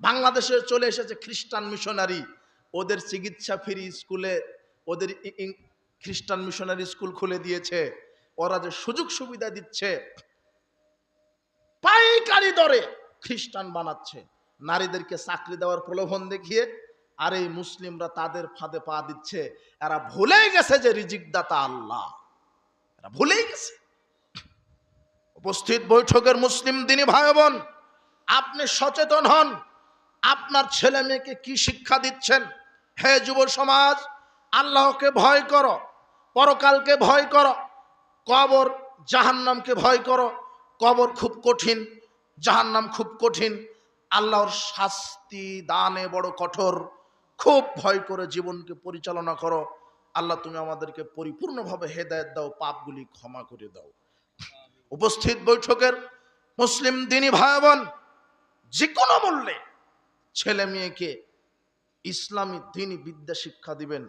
বাংলাদেশে চলে এসেছে খ্রিস্টান মিশনারি। ওদের চিকিৎসা ফ্রি স্কুলে ওদের খ্রিস্টান মিশনারি স্কুল খুলে দিয়েছে। ওরা যে সুযোগ সুবিধা দিচ্ছে, পাইকারি দরে খ্রিস্টান বানাচ্ছে। নারীদেরকে চাকরি দেওয়ার প্রলোভন দেখিয়ে আর এই মুসলিমরা তাদের ফাঁদে পা দিচ্ছে। এরা ভুলে গেছে যে রিজিকদাতা আল্লাহ। এরা ভুলেই গেছে। উপস্থিত বৈঠকের মুসলিম দিনী ভাই বোন, আপনি সচেতন হন। আপনার ছেলে মেয়েকে কি শিক্ষা দিচ্ছেন? হে যুব সমাজ, আল্লাহকে ভয় করো, পরকালকে ভয় করো, কবর জাহান্নামকে ভয় করো। কবর খুব কঠিন, জাহান্নাম খুব কঠিন। আল্লাহর শাস্তি দানে বড় কঠোর। খুব ভয় করে জীবনকে পরিচালনা করো। আল্লাহ, তুমি আমাদেরকে পরিপূর্ণভাবে হেদায়েত দাও, পাপগুলি ক্ষমা করে দাও। উপস্থিত বৈঠকের মুসলিম দিনী ভাই বোন, যে কোনো মূল্যে ছেলে মেয়েকে ইসলামী দিনই বিদ্যা শিক্ষা দিবেন।